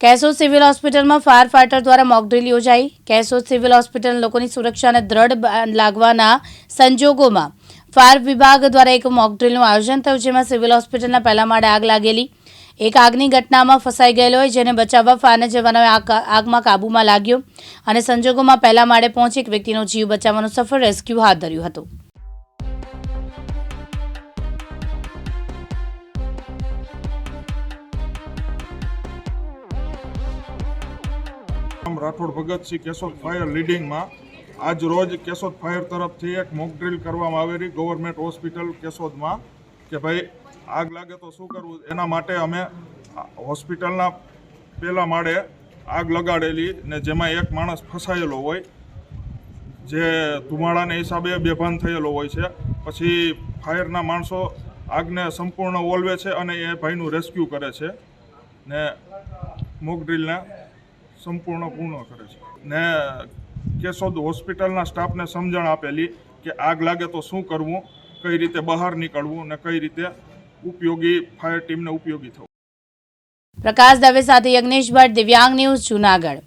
Keshod civil હોસ્પિટલમાં fire fighter દ્વારા mock drill યોજાઈ. કેશોદ સિવિલ હોસ્પિટલ લોકોની સુરક્ષાને દ્રઢ લાગવાના સંજોગોમાં ફાયર વિભાગ દ્વારા એક મોકડ્રીલનું આયોજન થયું, જેમાં સિવિલ હોસ્પિટલના પહેલા માળે આગ લાગેલી. એક આગની ઘટનામાં ફસાઈ ગયેલો હોય, જેને બચાવવા ફાયરના જવાનોએ આગ, આગમાં કાબૂમાં લાગ્યો અને સંજોગોમાં પહેલા માળે પહોંચી એક વ્યક્તિનો જીવ બચાવવાનું સફળ રેસ્ક્યુ હાથ ધર્યું હતું. રાઠોડ ભગતસિંહ કેશોદ ફાયર લીડિંગમાં આજ રોજ કેશોદ ફાયર તરફથી એક મોક ડ્રીલ કરવામાં આવેલી ગવર્મેન્ટ હોસ્પિટલ કેશોદમાં કે ભાઈ, આગ લાગે તો શું કરવું? એના માટે અમે હોસ્પિટલના પહેલા માળે આગ લગાડેલી ને જેમાં એક માણસ ફસાયેલો હોય, જે ધુમાડાને હિસાબે બેભાન થયેલો હોય છે. પછી ફાયરના માણસો આગને સંપૂર્ણ ઓલવે છે અને એ ભાઈનું રેસ્ક્યુ કરે છે ને મોક ડ્રીલને સંપૂર્ણ પૂર્ણ કરે છે. ને કેશોદ હોસ્પિટલના સ્ટાફને સમજણ આપેલી કે આગ લાગે તો શું કરવું, કઈ રીતે બહાર નીકળવું ને કઈ રીતે ઉપયોગી ફાયર ટીમને ઉપયોગી થવું. પ્રકાશ દવે સાથે યજ્ઞેશ ભટ્ટ દિવ્યાંગ ન્યૂઝ જુનાગઢ.